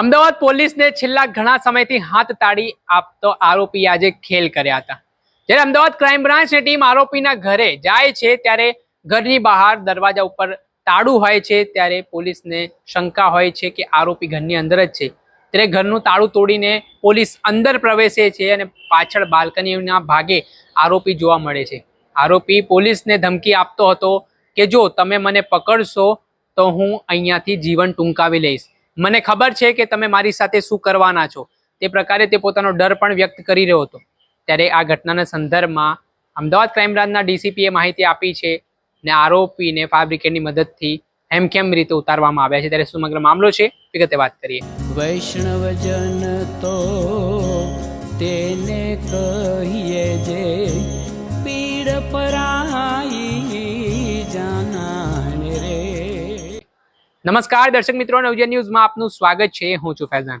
અમદાવાદ પોલીસને છેલ્લા ઘણા સમયથી હાથ તાળી આપતો આરોપી આજે ખેલ કર્યા હતા. જ્યારે અમદાવાદ ક્રાઇમ બ્રાન્ચની ટીમ આરોપીના ઘરે જાય છે, ત્યારે ઘરની બહાર દરવાજા ઉપર તાળું હોય છે, ત્યારે પોલીસને શંકા હોય છે કે આરોપી ઘરની અંદર જ છે. ત્યારે ઘરનું તાળું તોડીને પોલીસ અંદર પ્રવેશે છે અને પાછળ બાલ્કનીના ભાગે આરોપી જોવા મળે છે. આરોપી પોલીસને ધમકી આપતો હતો કે, જો તમે મને પકડશો, તો હું અહીંયાથી જીવન ટૂંકાવી લઈશ. મને ખબર છે કે તમે મારી સાથે શું કરવાના છો. તે પ્રકારે તે પોતાનો ડર પણ વ્યક્ત કરી રહ્યો હતો. ત્યારે આ ઘટનાના સંદર્ભમાં અમદાવાદ ક્રાઇમ બ્રાન્ચના ડીસીપીએ માહિતી આપી છે ને આરોપીને ફાયર બ્રિગેડની મદદથી હેમખેમ રીતે ઉતારવામાં આવ્યા છે. ત્યારે સમગ્ર મામલો છે. વિગતે વાત કરીએ. વૈષ્ણવજન તો તેને કહીએ જે પીડ પરાઈ નમસ્કાર, દર્શક મિત્રો નવજન ન્યૂઝમાં આપનું સ્વાગત છે. હું છું ફૈઝાન.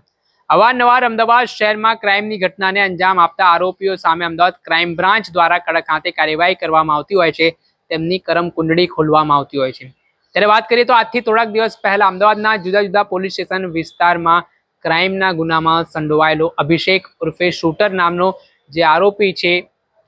અવારનવાર અમદાવાદ શહેરમાં ક્રાઇમની ઘટનાને અંજામ આપતા આરોપીઓ સામે અમદાવાદ ક્રાઇમ બ્રાન્ચ દ્વારા કડક હાથે કાર્યવાહી કરવામાં આવતી હોય છે. તેમની કરમ કુંડળી ખોલવામાં આવતી હોય છે. ત્યારે વાત કરીએ તો આજથી થોડાક દિવસ પહેલા અમદાવાદના જુદા જુદા પોલીસ સ્ટેશન વિસ્તારમાં ક્રાઇમના ગુનામાં સંડોવાયેલો અભિષેક ઉર્ફે શૂટર નામનો જે આરોપી છે,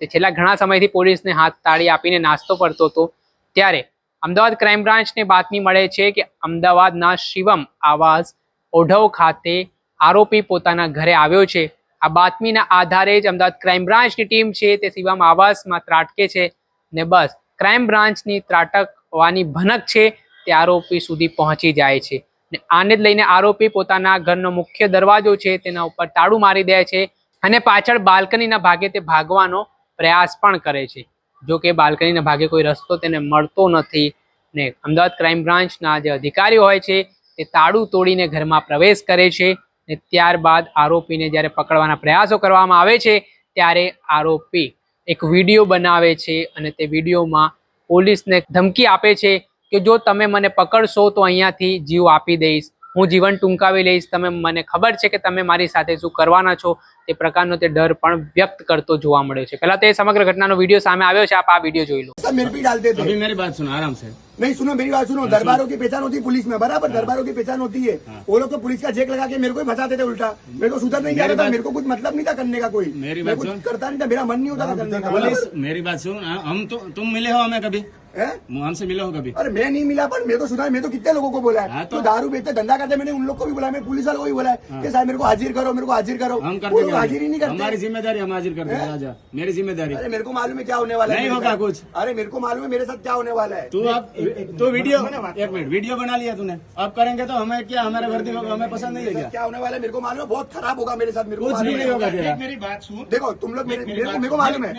તે છેલ્લા ઘણા સમયથી પોલીસને હાથ તાળી આપીને નાસ્તો કરતો હતો. ત્યારે અમદાવાદ ક્રાઇમ બ્રાન્ચને બાતમી મળે છે કે અમદાવાદના શિવમ આવાસ ઓઢવ ખાતે આરોપી પોતાના ઘરે આવ્યો છે. આ બાતમીના આધારે જ અમદાવાદ ક્રાઇમ બ્રાન્ચની ટીમ છે તે શિવમ આવાસમાં ત્રાટકે છે ને બસ ક્રાઇમ બ્રાન્ચની ત્રાટકવાની ભનક છે તે આરોપી સુધી પહોંચી જાય છે. ને આને જ લઈને આરોપી પોતાના ઘરનો મુખ્ય દરવાજો છે તેના ઉપર તાળું મારી દે છે અને પાછળ બાલ્કનીના ભાગે તે ભાગવાનો પ્રયાસ પણ કરે છે. જો કે બાલ્કનીના ભાગે કોઈ રસ્તો તેને મળતો નથી. ને અમદાવાદ ક્રાઇમ બ્રાન્ચના જે અધિકારીઓ હોય છે, તે તાળું તોડીને ઘરમાં પ્રવેશ કરે છે ને ત્યારબાદ આરોપીને જ્યારે પકડવાના પ્રયાસો કરવામાં આવે છે, ત્યારે આરોપી એક વીડિયો બનાવે છે અને તે વિડીયોમાં પોલીસને ધમકી આપે છે કે જો તમે મને પકડશો તો અહીંયાથી જીવ આપી દઈશ. હું જીવન ટૂંકાવી લઈશ. તમે મને ખબર છે કે તમે મારી સાથે શું કરવાના છો? તે પ્રકારનો તે ડર પણ વ્યક્ત કરતો જોવા મળ્યો છે પહેલા તો એ સમગ્ર ઘટનાનો વિડીયો સામે આવ્યો છે આપ આ વિડીયો જોઈ લો सब मेरे पे ही डालते थे अभी मेरी बात सुनो आराम से नहीं सुनो मेरी बात सुनो दरबारों की पहचान होती है पुलिस में बराबर दरबारों की पहचान होती है वो लोग तो पुलिस का चेक लगा के मेरे को ही फंसाते थे उल्टा मेरे को सुधर नहीं जा रहा था मेरे को कुछ मतलब नहीं था करने का कोई मेरी मैं बात कुछ सुन। करता नहीं था मेरा मन नहीं होता था करने का पुलिस बराबर? मेरी बात सुन हम तो तुम मिले हो हमें कभी हैं? हमसे मिले हो कभी अरे मैं नहीं मिला पर मेरे को सुना है मैं तो कितने लोगों को बोला है हाँ, तो तो- दारू बेचते धंधा करते मैंने उन लोग को भी बोला मैं पुलिस वालों को भी बोला है कि साहब मेरे को हाजिर करो मेरे को हाजिर करो हम वो करते लोग हाजिर ही नहीं क्या हमारी करते ज़िम्मेदारी हम हाजिर कर देंगे राजा। मेरी ज़िम्मेदारी। अरे मेरे को मालूम है क्या होने वाला है। नहीं होगा कुछ। अरे मेरे को मालूम है मेरे साथ क्या होने वाला है। तू अब तू वीडियो एक मिनट वीडियो बना लिया तूने। अब करेंगे तो हमें क्या हमारे वर्दी को हमें पसंद नहीं है क्या? होने वाला है? मेरे को मालूम है बहुत खराब होगा मेरे साथ मेरे को कुछ भी मालूम नहीं है। होगा मेरी बात सुन। देखो तुम लोग मेरे को मालूम है।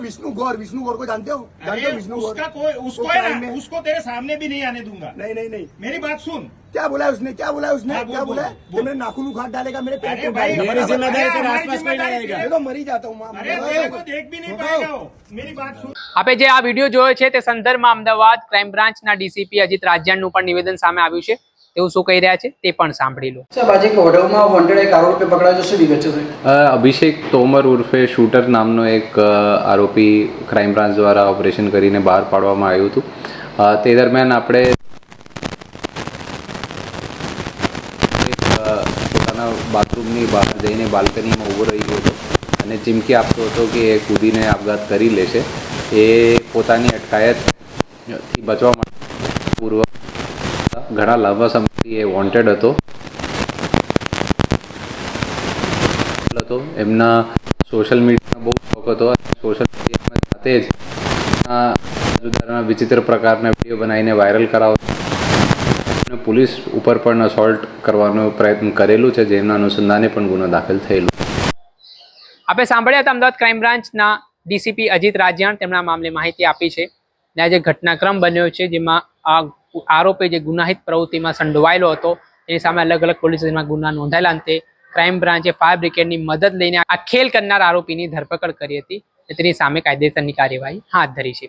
विष्णु गौर विष्णु गौर को जानते हो? जानते हो विष्णु गौर? है उसको तेरे सामने भी नहीं आने दूँगा। नहीं नहीं नहीं। मेरी बात सुन। क्या बोला है उसने क्या बोला है उसने हाँ, बोल, क्या बोल, बोला है बोल। कि मेरे नाखून उखाड़ डालेगा मेरे पेट अरे को भाई, उठाएगा। मेरी बराबर? जिम्मेदारी अरे तेरे हमारी आसपास कोई नहीं जिम्मेदारी आएगा मैं तो मरी जाता हूँ माँ- अरे मैं- तेरे को देख भी नहीं पाएगा वो मेरी बात सुन આપે જે આ વિડીયો જોયો છે તે સંદર્ભમાં અમદાવાદ ક્રાઇમ બ્રાન્ચના ડીસીપી અજીત રાજ્યાનનું પણ નિવેદન સામે આવ્યું છે તેવું શું કહી રહ્યા છે તે પણ સાંભળી લો સાહેબ આજે એક ઓઢવમાં વોન્ટેડ એક આરોપી પકડાયો છે શું વિગત છે સાહેબ અ, અભિષેક તોમર ઉર્ફે શૂટર નામનો એક અ, આરોપી ક્રાઇમ બ્રાન્ચ દ્વારા ઓપરેશન કરીને બહાર પાડવામાં આવ્યું હતું અ, તે દરમિયાન આપણે બાથરૂમની બહાર જઈને બાલ્કનીમાં ઊભો રહી ગયો હતો અને ચીમકી આપતો હતો કે એ કૂદીને આપઘાત કરી લેશે. એ પોતાની અટકાયતથી બચવા માટે પૂર્વ ઘણા લાંબા સમયથી એ વોન્ટેડ હતો. હતો. એમના સોશિયલ મીડિયાનો બહુ શોખ હતો સોશિયલ મીડિયામાં જાતે જ જુદા વિચિત્ર પ્રકારના વીડિયો બનાવીને વાયરલ કરાવતો પોલીસ ઉપર પણ અસોલ્ટ કરવાનો પ્રયત્ન કરેલું છે જેમના અનુસંધાને પણ ગુનો દાખલ થયેલો. આપણે સાંભળ્યા હતા અમદાવાદ ક્રાઇમ બ્રાન્ચના ડીસીપી અજીત રાજ્યાણ તેમના મામલે માહિતી આપી છે ને આ ઘટનાક્રમ બન્યો છે, જેમાં આ આરોપી જે ગુનાહિત પ્રવૃત્તિમાં સંડોવાયેલો હતો, એની સામે અલગ અલગ પોલીસ ગુના નોંધાયેલા અંતે ક્રાઇમ બ્રાન્ચે ફાયર બ્રિગેડની મદદ લઈને આ ખેલ કરનાર આરોપીની ધરપકડ કરી હતી તેની સામે કાયદેસરની કાર્યવાહી હાથ ધરી છે.